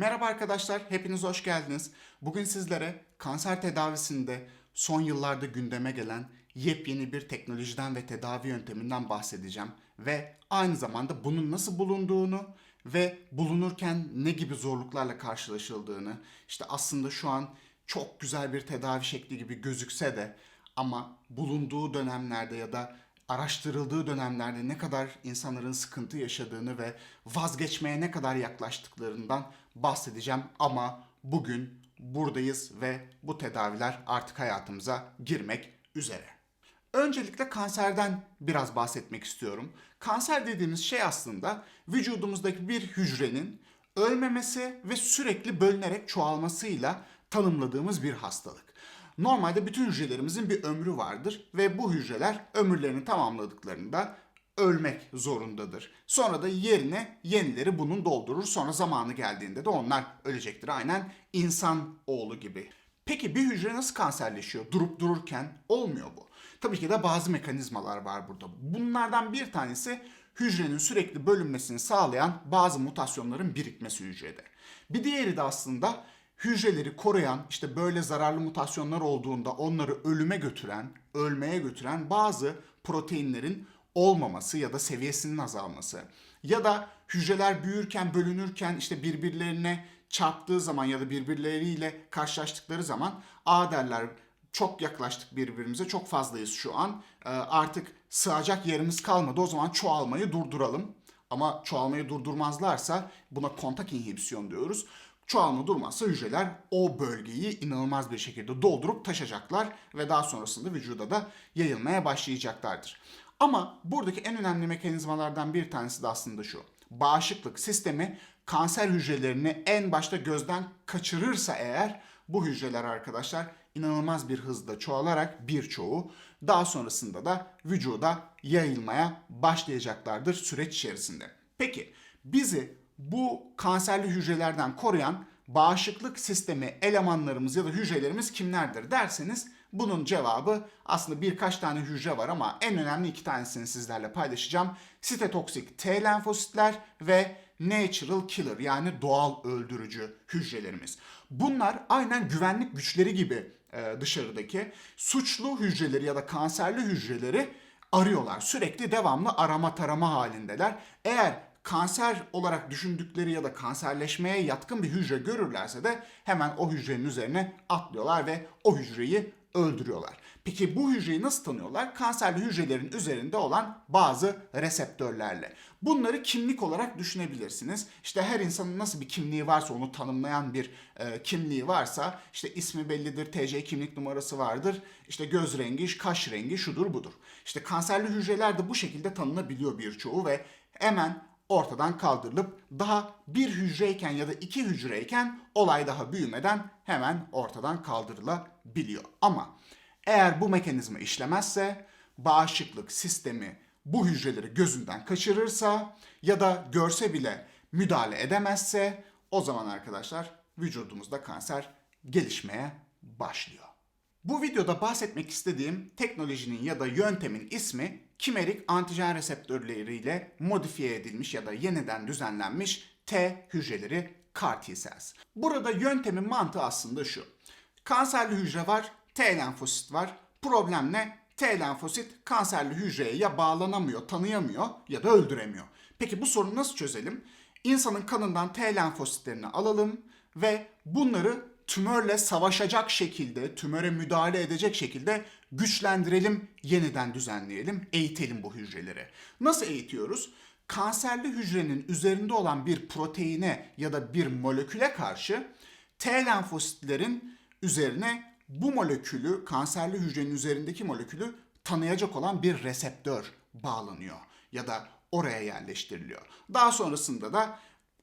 Merhaba arkadaşlar, hepiniz hoş geldiniz. Bugün sizlere kanser tedavisinde son yıllarda gündeme gelen yepyeni bir teknolojiden ve tedavi yönteminden bahsedeceğim. Ve aynı zamanda bunun nasıl bulunduğunu ve bulunurken ne gibi zorluklarla karşılaşıldığını, işte aslında şu an çok güzel bir tedavi şekli gibi gözükse de ama bulunduğu dönemlerde ya da araştırıldığı dönemlerde ne kadar insanların sıkıntı yaşadığını ve vazgeçmeye ne kadar yaklaştıklarından bahsedeceğim ama bugün buradayız ve bu tedaviler artık hayatımıza girmek üzere. Öncelikle kanserden biraz bahsetmek istiyorum. Kanser dediğimiz şey aslında vücudumuzdaki bir hücrenin ölmemesi ve sürekli bölünerek çoğalmasıyla tanımladığımız bir hastalık. Normalde bütün hücrelerimizin bir ömrü vardır ve bu hücreler ömürlerini tamamladıklarında ölmek zorundadır. Sonra da yerine yenileri bunun doldurur. Sonra zamanı geldiğinde de onlar ölecektir. Aynen insan oğlu gibi. Peki bir hücre nasıl kanserleşiyor? Durup dururken olmuyor bu. Tabii ki de bazı mekanizmalar var burada. Bunlardan bir tanesi hücrenin sürekli bölünmesini sağlayan bazı mutasyonların birikmesi hücrede. Bir diğeri de aslında hücreleri koruyan işte böyle zararlı mutasyonlar olduğunda onları ölüme götüren, ölmeye götüren bazı proteinlerin olmaması ya da seviyesinin azalması. Ya da hücreler büyürken, bölünürken işte birbirlerine çarptığı zaman ya da birbirleriyle karşılaştıkları zaman a derler çok yaklaştık birbirimize çok fazlayız şu an Ee, artık sığacak yerimiz kalmadı o zaman çoğalmayı durduralım. Ama çoğalmayı durdurmazlarsa buna kontak inhibisyon diyoruz. Çoğalma durmazsa hücreler o bölgeyi inanılmaz bir şekilde doldurup taşacaklar ve daha sonrasında vücuda da yayılmaya başlayacaklardır. Ama buradaki en önemli mekanizmalardan bir tanesi de aslında şu. Bağışıklık sistemi kanser hücrelerini en başta gözden kaçırırsa eğer bu hücreler arkadaşlar inanılmaz bir hızla çoğalarak birçoğu daha sonrasında da vücuda yayılmaya başlayacaklardır süreç içerisinde. Peki bizi bu kanserli hücrelerden koruyan bağışıklık sistemi elemanlarımız ya da hücrelerimiz kimlerdir derseniz bunun cevabı aslında birkaç tane hücre var ama en önemli iki tanesini sizlerle paylaşacağım. Sitetoksik T lenfositler ve natural killer yani doğal öldürücü hücrelerimiz. Bunlar aynen güvenlik güçleri gibi e, dışarıdaki suçlu hücreleri ya da kanserli hücreleri arıyorlar. Sürekli devamlı arama tarama halindeler. Eğer kanser olarak düşündükleri ya da kanserleşmeye yatkın bir hücre görürlerse de hemen o hücrenin üzerine atlıyorlar ve o hücreyi öldürüyorlar. Peki bu hücreyi nasıl tanıyorlar? Kanserli hücrelerin üzerinde olan bazı reseptörlerle. Bunları kimlik olarak düşünebilirsiniz. İşte her insanın nasıl bir kimliği varsa onu tanımlayan bir e, kimliği varsa işte ismi bellidir, TC kimlik numarası vardır, işte göz rengi, kaş rengi şudur budur. İşte kanserli hücreler de bu şekilde tanınabiliyor birçoğu ve hemen ortadan kaldırılıp daha bir hücreyken ya da iki hücreyken olay daha büyümeden hemen ortadan kaldırılabiliyor. Ama eğer bu mekanizma işlemezse bağışıklık sistemi bu hücreleri gözünden kaçırırsa ya da görse bile müdahale edemezse o zaman arkadaşlar vücudumuzda kanser gelişmeye başlıyor. Bu videoda bahsetmek istediğim teknolojinin ya da yöntemin ismi kimerik antijen reseptörleriyle modifiye edilmiş ya da yeniden düzenlenmiş T hücreleri CAR T cells. Burada yöntemin mantığı aslında şu. Kanserli hücre var, T lenfosit var. Problem ne? T lenfosit kanserli hücreye ya bağlanamıyor, tanıyamıyor ya da öldüremiyor. Peki bu sorunu nasıl çözelim? İnsanın kanından T lenfositlerini alalım ve bunları tümörle savaşacak şekilde, tümöre müdahale edecek şekilde güçlendirelim, yeniden düzenleyelim, eğitelim bu hücreleri. Nasıl eğitiyoruz? Kanserli hücrenin üzerinde olan bir proteine ya da bir moleküle karşı T lenfositlerin üzerine bu molekülü, kanserli hücrenin üzerindeki molekülü tanıyacak olan bir reseptör bağlanıyor ya da oraya yerleştiriliyor. Daha sonrasında da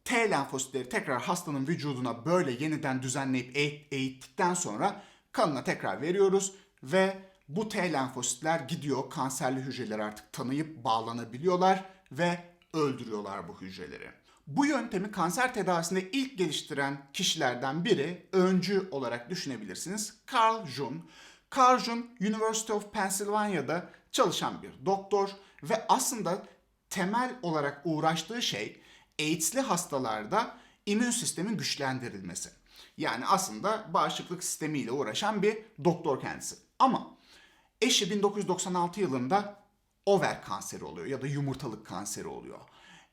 T lenfositleri tekrar hastanın vücuduna böyle yeniden düzenleyip eğit- eğittikten sonra kanına tekrar veriyoruz ve bu T lenfositler gidiyor kanserli hücreleri artık tanıyıp bağlanabiliyorlar ve öldürüyorlar bu hücreleri. Bu yöntemi kanser tedavisinde ilk geliştiren kişilerden biri öncü olarak düşünebilirsiniz. Carl Jun. Carl Jun University of Pennsylvania'da çalışan bir doktor ve aslında temel olarak uğraştığı şey AIDS'li hastalarda immün sistemin güçlendirilmesi. Yani aslında bağışıklık sistemiyle uğraşan bir doktor kendisi. Ama eşi 1996 yılında over kanseri oluyor ya da yumurtalık kanseri oluyor.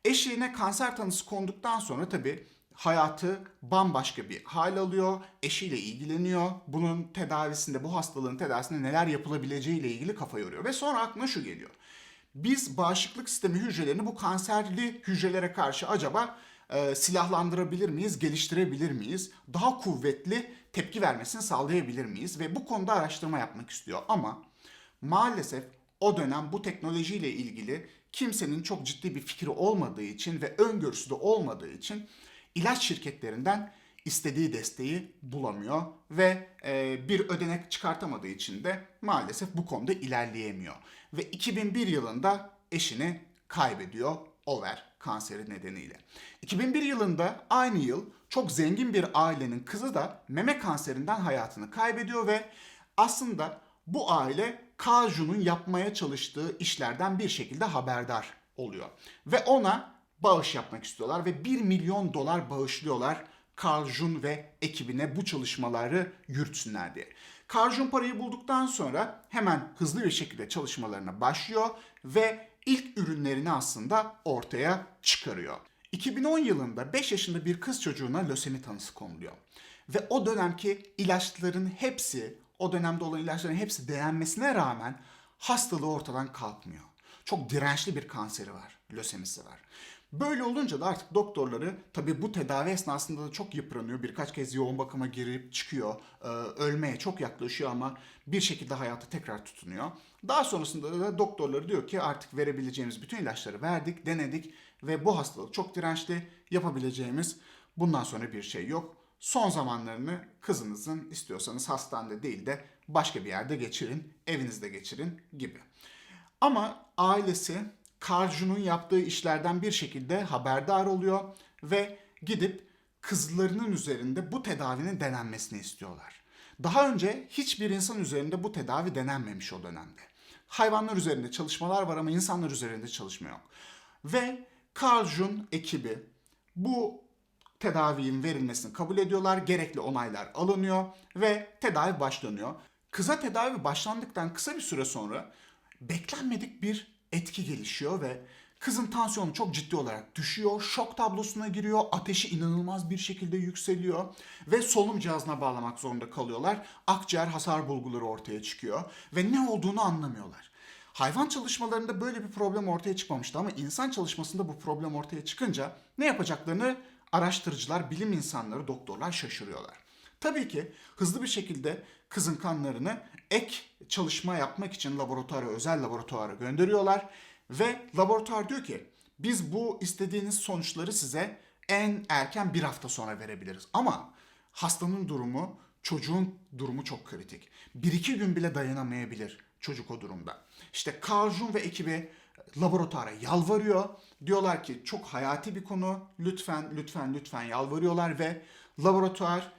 Eşine kanser tanısı konduktan sonra tabii hayatı bambaşka bir hal alıyor. Eşiyle ilgileniyor. Bunun tedavisinde, bu hastalığın tedavisinde neler yapılabileceği ile ilgili kafa yoruyor. Ve sonra aklına şu geliyor. Biz bağışıklık sistemi hücrelerini bu kanserli hücrelere karşı acaba e, silahlandırabilir miyiz, geliştirebilir miyiz? Daha kuvvetli tepki vermesini sağlayabilir miyiz? Ve bu konuda araştırma yapmak istiyor. Ama maalesef o dönem bu teknolojiyle ilgili kimsenin çok ciddi bir fikri olmadığı için ve öngörüsü de olmadığı için ilaç şirketlerinden istediği desteği bulamıyor ve e, bir ödenek çıkartamadığı için de maalesef bu konuda ilerleyemiyor. Ve 2001 yılında eşini kaybediyor over kanseri nedeniyle. 2001 yılında aynı yıl çok zengin bir ailenin kızı da meme kanserinden hayatını kaybediyor ve aslında bu aile Kaju'nun yapmaya çalıştığı işlerden bir şekilde haberdar oluyor. Ve ona bağış yapmak istiyorlar ve 1 milyon dolar bağışlıyorlar Carl Jun ve ekibine bu çalışmaları yürütsünler diye. Carl Jun parayı bulduktan sonra hemen hızlı bir şekilde çalışmalarına başlıyor ve ilk ürünlerini aslında ortaya çıkarıyor. 2010 yılında 5 yaşında bir kız çocuğuna lösemi tanısı konuluyor. Ve o dönemki ilaçların hepsi, o dönemde olan ilaçların hepsi denenmesine rağmen hastalığı ortadan kalkmıyor. Çok dirençli bir kanseri var, lösemisi var. Böyle olunca da artık doktorları tabii bu tedavi esnasında da çok yıpranıyor. Birkaç kez yoğun bakıma girip çıkıyor. Ee, ölmeye çok yaklaşıyor ama bir şekilde hayata tekrar tutunuyor. Daha sonrasında da doktorları diyor ki artık verebileceğimiz bütün ilaçları verdik, denedik ve bu hastalık çok dirençli. Yapabileceğimiz bundan sonra bir şey yok. Son zamanlarını kızınızın istiyorsanız hastanede değil de başka bir yerde geçirin, evinizde geçirin gibi. Ama ailesi Karju'nun yaptığı işlerden bir şekilde haberdar oluyor ve gidip kızlarının üzerinde bu tedavinin denenmesini istiyorlar. Daha önce hiçbir insan üzerinde bu tedavi denenmemiş o dönemde. Hayvanlar üzerinde çalışmalar var ama insanlar üzerinde çalışma yok. Ve Carl Jun ekibi bu tedavinin verilmesini kabul ediyorlar. Gerekli onaylar alınıyor ve tedavi başlanıyor. Kıza tedavi başlandıktan kısa bir süre sonra beklenmedik bir etki gelişiyor ve kızın tansiyonu çok ciddi olarak düşüyor. Şok tablosuna giriyor. Ateşi inanılmaz bir şekilde yükseliyor ve solunum cihazına bağlamak zorunda kalıyorlar. Akciğer hasar bulguları ortaya çıkıyor ve ne olduğunu anlamıyorlar. Hayvan çalışmalarında böyle bir problem ortaya çıkmamıştı ama insan çalışmasında bu problem ortaya çıkınca ne yapacaklarını araştırıcılar, bilim insanları, doktorlar şaşırıyorlar. Tabii ki hızlı bir şekilde kızın kanlarını ek çalışma yapmak için laboratuvara, özel laboratuvara gönderiyorlar ve laboratuvar diyor ki biz bu istediğiniz sonuçları size en erken bir hafta sonra verebiliriz. Ama hastanın durumu, çocuğun durumu çok kritik. Bir iki gün bile dayanamayabilir çocuk o durumda. İşte Carl Jun ve ekibi laboratuvara yalvarıyor. Diyorlar ki çok hayati bir konu. Lütfen, lütfen, lütfen yalvarıyorlar ve laboratuvar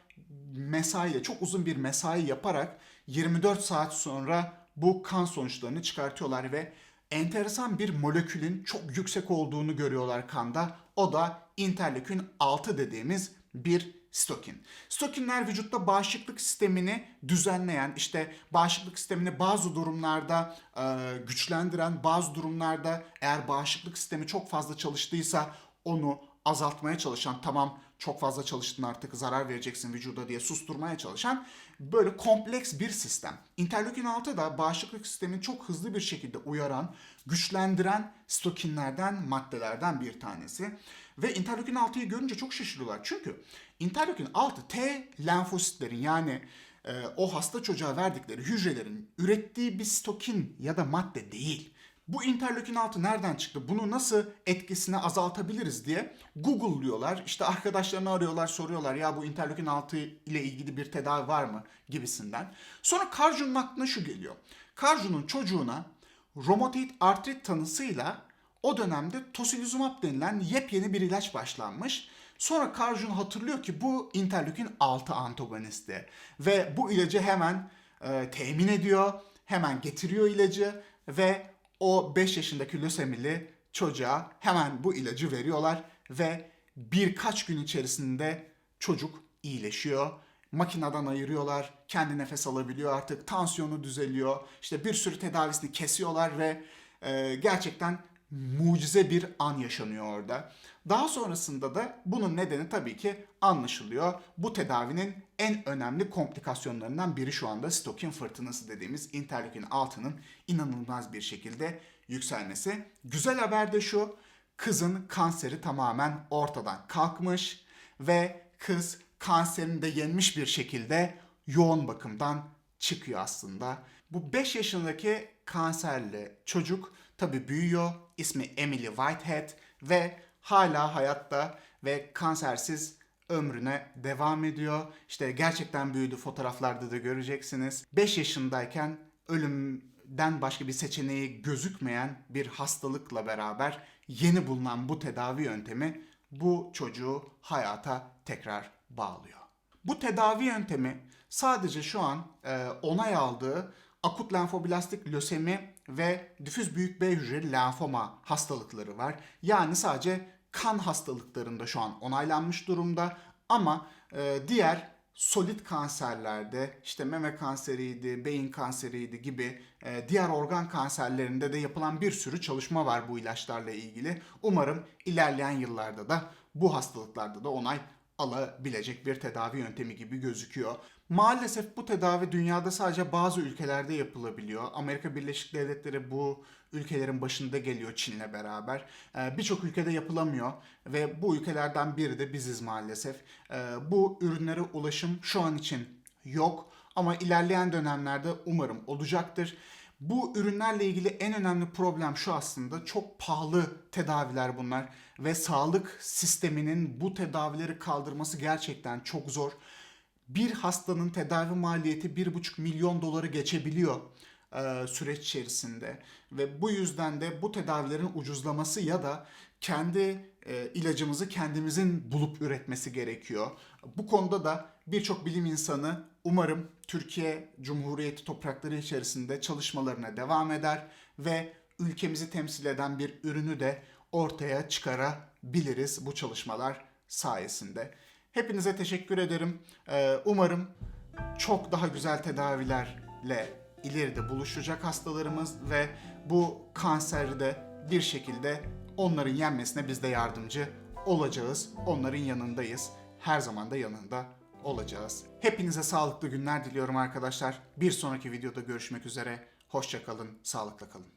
mesaiyle çok uzun bir mesai yaparak 24 saat sonra bu kan sonuçlarını çıkartıyorlar ve enteresan bir molekülün çok yüksek olduğunu görüyorlar kanda. O da interleukin 6 dediğimiz bir stokin. Stokinler vücutta bağışıklık sistemini düzenleyen, işte bağışıklık sistemini bazı durumlarda e, güçlendiren, bazı durumlarda eğer bağışıklık sistemi çok fazla çalıştıysa onu azaltmaya çalışan, tamam çok fazla çalıştın artık zarar vereceksin vücuda diye susturmaya çalışan böyle kompleks bir sistem. Interleukin 6 da bağışıklık sistemini çok hızlı bir şekilde uyaran, güçlendiren stokinlerden, maddelerden bir tanesi. Ve interleukin 6'yı görünce çok şaşırıyorlar. Çünkü interleukin 6 T lenfositlerin yani e, o hasta çocuğa verdikleri hücrelerin ürettiği bir stokin ya da madde değil. Bu interleukin 6 nereden çıktı? Bunu nasıl etkisini azaltabiliriz diye Google'lıyorlar. İşte arkadaşlarını arıyorlar, soruyorlar ya bu interleukin 6 ile ilgili bir tedavi var mı gibisinden. Sonra Carjun'un aklına şu geliyor. Carjun'un çocuğuna romatoid artrit tanısıyla o dönemde tocilizumab denilen yepyeni bir ilaç başlanmış. Sonra Carjun hatırlıyor ki bu interleukin 6 antagonisti ve bu ilacı hemen e, temin ediyor, hemen getiriyor ilacı ve o 5 yaşındaki lösemili çocuğa hemen bu ilacı veriyorlar ve birkaç gün içerisinde çocuk iyileşiyor. Makineden ayırıyorlar, kendi nefes alabiliyor artık, tansiyonu düzeliyor. İşte bir sürü tedavisini kesiyorlar ve e, gerçekten mucize bir an yaşanıyor orada. Daha sonrasında da bunun nedeni tabii ki anlaşılıyor. Bu tedavinin en önemli komplikasyonlarından biri şu anda stokin fırtınası dediğimiz interleukin 6'nın inanılmaz bir şekilde yükselmesi. Güzel haber de şu, kızın kanseri tamamen ortadan kalkmış ve kız kanserini de yenmiş bir şekilde yoğun bakımdan çıkıyor aslında. Bu 5 yaşındaki kanserli çocuk tabi büyüyor. İsmi Emily Whitehead ve hala hayatta ve kansersiz ömrüne devam ediyor. İşte gerçekten büyüdü fotoğraflarda da göreceksiniz. 5 yaşındayken ölümden başka bir seçeneği gözükmeyen bir hastalıkla beraber yeni bulunan bu tedavi yöntemi bu çocuğu hayata tekrar bağlıyor. Bu tedavi yöntemi sadece şu an e, onay aldığı akut lenfoblastik lösemi ve difüz büyük B hücreli lenfoma hastalıkları var. Yani sadece kan hastalıklarında şu an onaylanmış durumda ama e, diğer solid kanserlerde işte meme kanseriydi, beyin kanseriydi gibi e, diğer organ kanserlerinde de yapılan bir sürü çalışma var bu ilaçlarla ilgili. Umarım ilerleyen yıllarda da bu hastalıklarda da onay alabilecek bir tedavi yöntemi gibi gözüküyor. Maalesef bu tedavi dünyada sadece bazı ülkelerde yapılabiliyor. Amerika Birleşik Devletleri bu ülkelerin başında geliyor Çin'le beraber. Ee, Birçok ülkede yapılamıyor ve bu ülkelerden biri de biziz maalesef. Ee, bu ürünlere ulaşım şu an için yok ama ilerleyen dönemlerde umarım olacaktır. Bu ürünlerle ilgili en önemli problem şu aslında çok pahalı tedaviler bunlar ve sağlık sisteminin bu tedavileri kaldırması gerçekten çok zor. Bir hastanın tedavi maliyeti 1,5 milyon doları geçebiliyor e, süreç içerisinde ve bu yüzden de bu tedavilerin ucuzlaması ya da kendi e, ilacımızı kendimizin bulup üretmesi gerekiyor. Bu konuda da birçok bilim insanı umarım Türkiye Cumhuriyeti toprakları içerisinde çalışmalarına devam eder ve ülkemizi temsil eden bir ürünü de ortaya çıkarabiliriz bu çalışmalar sayesinde. Hepinize teşekkür ederim. Ee, umarım çok daha güzel tedavilerle ileride buluşacak hastalarımız ve bu kanseri de bir şekilde onların yenmesine biz de yardımcı olacağız. Onların yanındayız. Her zaman da yanında olacağız. Hepinize sağlıklı günler diliyorum arkadaşlar. Bir sonraki videoda görüşmek üzere. Hoşçakalın, sağlıkla kalın.